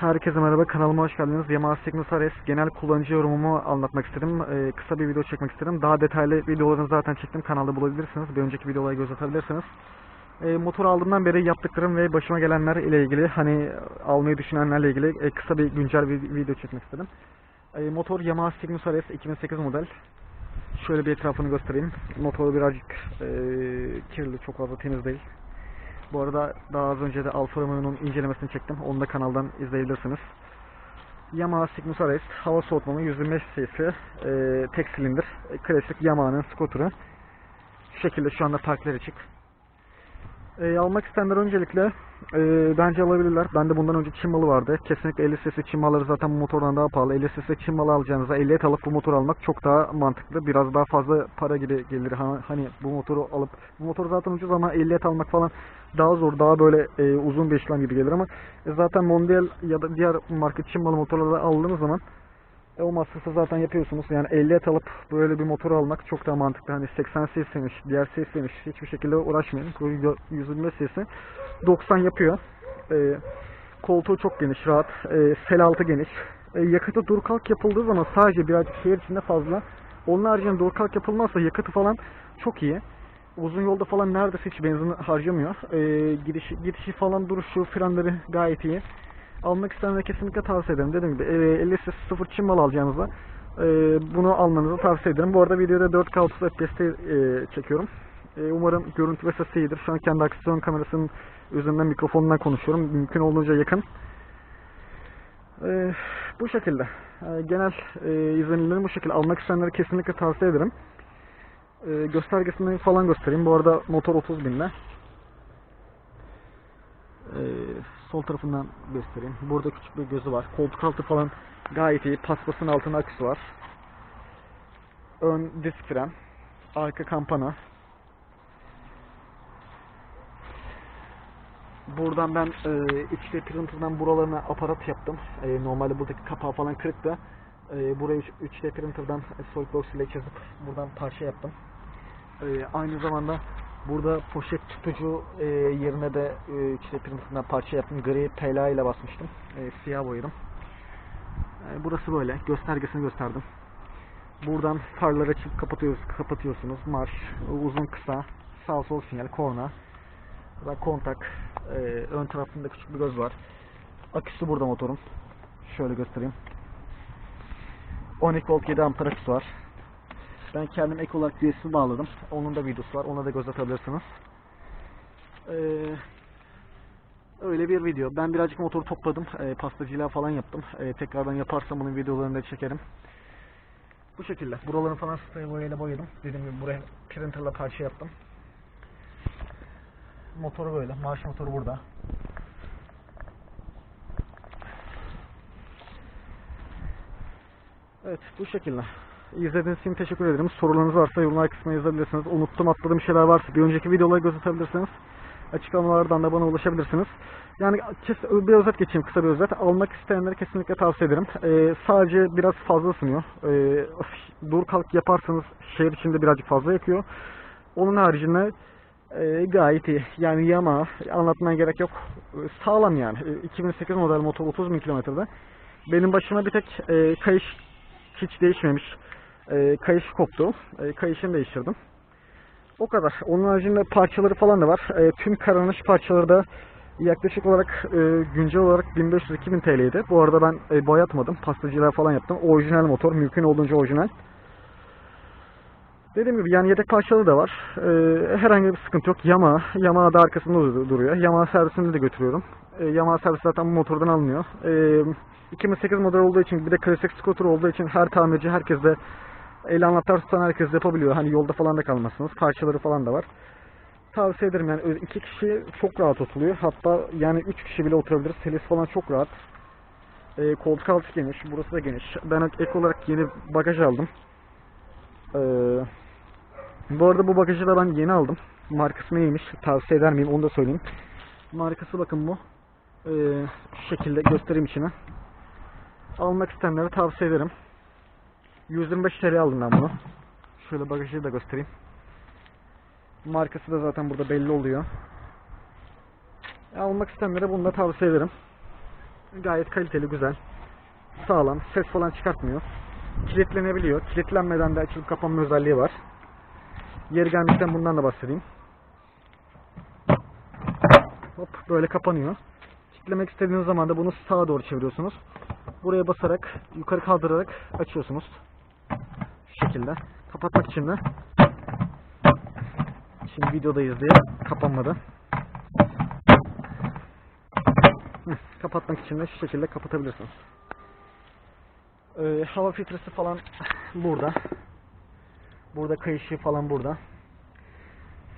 Herkese merhaba kanalıma hoş geldiniz. Yamaha Signus RS genel kullanıcı yorumumu anlatmak istedim. Ee, kısa bir video çekmek istedim. Daha detaylı videolarını zaten çektim. Kanalda bulabilirsiniz. Bir önceki videolara göz atabilirsiniz. Ee, motor aldığımdan beri yaptıklarım ve başıma gelenler ile ilgili hani almayı düşünenlerle ilgili e, kısa bir güncel bir video çekmek istedim. Ee, motor Yamaha Signus RS 2008 model. Şöyle bir etrafını göstereyim. Motoru birazcık e, kirli, çok fazla temiz değil. Bu arada daha az önce de Alfa Romeo'nun incelemesini çektim. Onu da kanaldan izleyebilirsiniz. Yamaha Cygnus RS hava soğutmalı 125 cc e, tek silindir. E, klasik Yamaha'nın scooter'ı. Şu şekilde şu anda parklar açık. E, almak isteyenler öncelikle e, bence alabilirler. Bende bundan önce Çin malı vardı. Kesinlikle 50 cc Çin malları zaten bu motordan daha pahalı. 50 cc Çin malı alacağınıza 50'ye alıp bu motoru almak çok daha mantıklı. Biraz daha fazla para gibi gelir. Ha- Hani bu motoru alıp bu motor zaten ucuz ama 50'ye almak falan daha zor, daha böyle e, uzun bir işlem gibi gelir ama e, zaten Mondial ya da diğer marka Çin malı motorları aldığınız zaman e, o masrafı zaten yapıyorsunuz. Yani 50'ye alıp böyle bir motor almak çok daha mantıklı. Hani 80 cc'miş, diğer cc'miş hiçbir şekilde uğraşmayın. Bu 125 cc 90 yapıyor. E, koltuğu çok geniş, rahat. E, sel altı geniş. E, yakıtı dur kalk yapıldığı zaman sadece birazcık şehir içinde fazla. Onun haricinde dur kalk yapılmazsa yakıtı falan çok iyi. Uzun yolda falan neredeyse hiç benzin harcamıyor. E, gidişi, gidişi falan duruşu, frenleri gayet iyi. Almak isteyenlere kesinlikle tavsiye ederim. Dediğim gibi e, 50 cc sıfır Çin mal alacağınızda bunu almanızı tavsiye ederim. Bu arada videoda 4K 30 FPS'te çekiyorum. Umarım görüntü ve ses iyidir. Şu an kendi aksiyon kamerasının üzerinden mikrofonundan konuşuyorum. Mümkün olduğunca yakın. Bu şekilde. Genel e, bu şekilde. Almak isteyenlere kesinlikle tavsiye ederim. E, göstergesini falan göstereyim. Bu arada motor 30 binle. E, sol tarafından göstereyim. Burada küçük bir gözü var. Koltuk altı falan gayet iyi. Paspasın altında aküsü var. Ön disk fren. Arka kampana. Buradan ben e, içte printer'dan buralarına aparat yaptım. E, normalde buradaki kapağı falan kırıktı. E, burayı 3D printer'dan e, SolidWorks ile çizip buradan parça yaptım. E, aynı zamanda burada poşet tutucu e, yerine de e, 3D printer'dan parça yaptım. Gri PLA ile basmıştım. E, siyah boyadım. E, burası böyle. Göstergesini gösterdim. Buradan farları açıp kapatıyoruz, kapatıyorsunuz. Marş, uzun kısa, sağ sol sinyal, korna. Burada kontak, e, ön tarafında küçük bir göz var. Aküsü burada motorun. Şöyle göstereyim. 12 volt 7 amper aküsü var. Ben kendim ek olarak USB bağladım. Onun da videosu var. Ona da göz atabilirsiniz. Ee, öyle bir video. Ben birazcık motoru topladım. E, pastacılığa falan yaptım. E, tekrardan yaparsam bunun videolarını da çekerim. Bu şekilde. Buralarını falan sprey boyayla boyadım. Dediğim gibi buraya printerla parça yaptım. Motoru böyle. Marş motoru burada. Evet bu şekilde. İzlediğiniz için teşekkür ederim. Sorularınız varsa yorumlar kısmına yazabilirsiniz. Unuttum atladığım şeyler varsa bir önceki videolara göz atabilirsiniz. Açıklamalardan da bana ulaşabilirsiniz. Yani bir özet geçeyim kısa bir özet. Almak isteyenlere kesinlikle tavsiye ederim. Ee, sadece biraz fazla ısınıyor. Ee, dur kalk yaparsanız şehir içinde birazcık fazla yakıyor. Onun haricinde e, gayet iyi. Yani Yamaha anlatmaya gerek yok. E, Sağlam yani. E, 2008 model motor 30 bin kilometrede. Benim başıma bir tek e, kayış hiç değişmemiş. E, kayış koptu. E, kayışını değiştirdim. O kadar. Onun haricinde parçaları falan da var. E, tüm karanış parçaları da yaklaşık olarak e, güncel olarak 1500-2000 TL'ydi. Bu arada ben e, boyatmadım. Pastacılar falan yaptım. Orijinal motor. Mümkün olduğunca orijinal. Dediğim gibi yani yedek parçaları da var. Ee, herhangi bir sıkıntı yok. Yamaha, Yamaha da arkasında dur- duruyor. Yamaha servisinde de götürüyorum. Ee, Yamaha servis zaten bu motordan alınıyor. Ee, 2008 model olduğu için bir de klasik scooter olduğu için her tamirci herkes de el anahtar tutan herkes yapabiliyor. Hani yolda falan da kalmazsınız. Parçaları falan da var. Tavsiye ederim yani iki kişi çok rahat oturuyor. Hatta yani üç kişi bile oturabilir. Selesi falan çok rahat. Ee, koltuk altı geniş. Burası da geniş. Ben ek olarak yeni bagaj aldım. Ee, bu arada bu bagajı da ben yeni aldım. Markası neymiş? Tavsiye eder miyim? Onu da söyleyeyim. Markası bakın bu. Ee, şu şekilde göstereyim içine. Almak isteyenlere tavsiye ederim. 125 TL aldım ben bunu. Şöyle bagajı da göstereyim. Markası da zaten burada belli oluyor. Almak isteyenlere bunu da tavsiye ederim. Gayet kaliteli, güzel. Sağlam. Ses falan çıkartmıyor. Kilitlenebiliyor. Kilitlenmeden de açılıp kapanma özelliği var. Yeri gelmişken bundan da bahsedeyim. Hop böyle kapanıyor. Kilitlemek istediğiniz zaman da bunu sağa doğru çeviriyorsunuz. Buraya basarak yukarı kaldırarak açıyorsunuz. Şu şekilde. Kapatmak için de Şimdi videodayız diye kapanmadı. Hı, kapatmak için de şu şekilde kapatabilirsiniz. Ee, hava filtresi falan burada. Burada kayışı falan burada.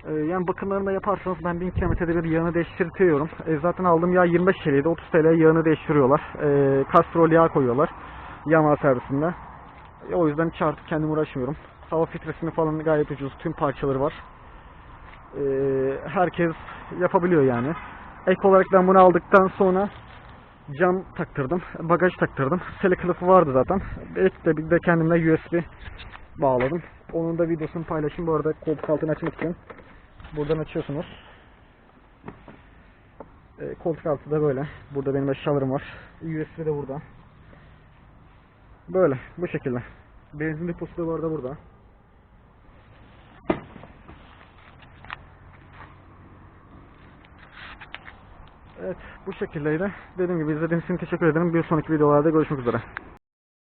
Ee, yani bakımlarını da yaparsanız ben 1000 kilometrede bir yağını değiştirtiyorum. Ee, zaten aldığım yağ 25 TL'ydi. 30 TL yağını değiştiriyorlar. Ee, kastrol yağ koyuyorlar. Yağma servisinde. E, o yüzden hiç artık kendim uğraşmıyorum. Hava filtresini falan gayet ucuz. Tüm parçaları var. Ee, herkes yapabiliyor yani. Ek olarak ben bunu aldıktan sonra cam taktırdım. Bagaj taktırdım. Sele kılıfı vardı zaten. Ek de bir de kendimle USB bağladım. Onun da videosunu paylaşayım. Bu arada koltuk altını açmak için. Buradan açıyorsunuz. Ee, koltuk altı da böyle. Burada benim eşyalarım var. USB de burada. Böyle. Bu şekilde. Benzin deposu da bu arada burada. Evet bu şekildeydi. Dediğim gibi izlediğiniz için teşekkür ederim. Bir sonraki videolarda görüşmek üzere.